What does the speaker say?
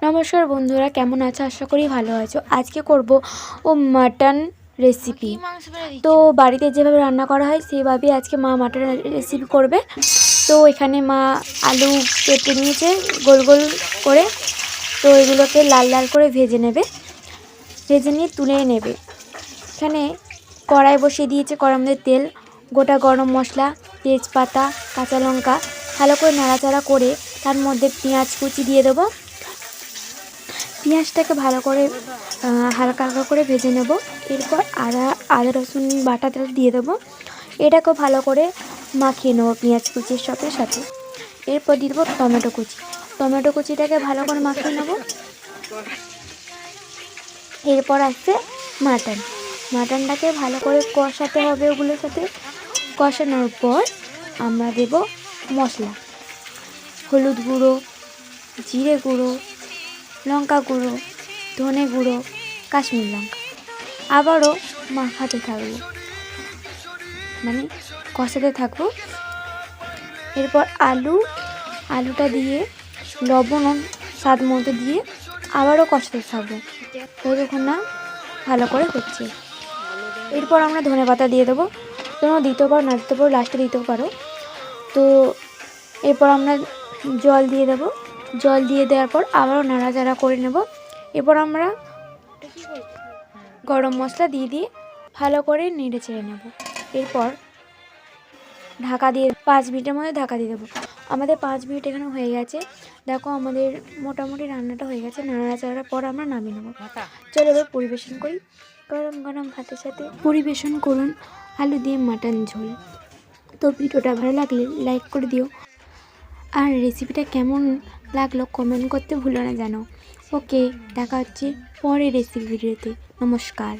নমস্কার বন্ধুরা কেমন আছো? আশা করি ভালো আছো। আজকে করব ও মাটন রেসিপি তো বাড়িতে যেভাবে রান্না করা হয় সেভাবেই আজকে মা মাটন রেসিপি করবে। তো এখানে মা আলু কেটে নিয়েছে গোল গোল করে। তো এগুলোকে লাল লাল করে ভেজে নেবে। ভেজে নিয়ে তুলে নেবে। এখানে কড়াই বসিয়ে দিয়েছে কড়ার মধ্যে তেল গোটা গরম মশলা তেজপাতা কাঁচা লঙ্কা। ভালো করে নাড়াচাড়া করে তার মধ্যে পেঁয়াজ কুচি দিয়ে দেবো। পেঁয়াজটাকে ভালো করে হালকা হালকা করে ভেজে নেব। এরপর আদা আদা, রসুন বাটা বাটাটা দিয়ে দেবো। এটাকেও ভালো করে মাখিয়ে নেব পেঁয়াজ কুচির সাথে সাথে। এরপর দিয়ে দেবো টমেটো কুচি। টমেটো কুচিটাকে ভালো করে মাখিয়ে নেব। এরপর আসছে মাটন। মাটনটাকে ভালো করে কষাতে হবে ওগুলোর সাথে। কষানোর পর আমরা দেব মশলা। হলুদ গুঁড়ো, জিরে গুঁড়ো লঙ্কা গুঁড়ো, ধনে গুঁড়ো, কাশ্মীর লঙ্কা। আবারও মাখাতে থাকব। মানে কষাতে থাকব। এরপর আলু, আলুটা দিয়ে, লবণ স্বাদ মতো দিয়ে আবারও কষাতে থাকব। যতক্ষণ না ভালো করে হচ্ছে। এরপর আমরা ধনে পাতা দিয়ে দেবো। তোমরা দিতেও পারো, না দিতে পারো লাস্টে দিতেও পারো। তো এরপর আমরা জল দিয়ে দেবো। জল দিয়ে দেওয়ার পর আবারও নাড়াচাড়া করে নেব। এরপর আমরা গরম মশলা দিয়ে দিয়ে ভালো করে নেড়ে চেড়ে নেব। এরপর ঢাকা দিয়ে পাঁচ মিনিটের মধ্যে ঢাকা দিয়ে দেবো। আমাদের পাঁচ মিনিট এখানে হয়ে গেছে। দেখো আমাদের মোটামুটি রান্নাটা হয়ে গেছে। নাড়াচাড়ার পর আমরা নামিয়ে নেব। চলো এবার পরিবেশন করি। গরম গরম ভাতের সাথে পরিবেশন করুন আলু দিয়ে মাটন ঝোল। তো ভিডিওটা ভালো লাগলে লাইক করে দিও। আর রেসিপিটা কেমন লাগল কমেন্ট করতে ভুলো না জানো। ওকে দেখা হচ্ছে পরে রেসিপি ভিডিওতে নমস্কার।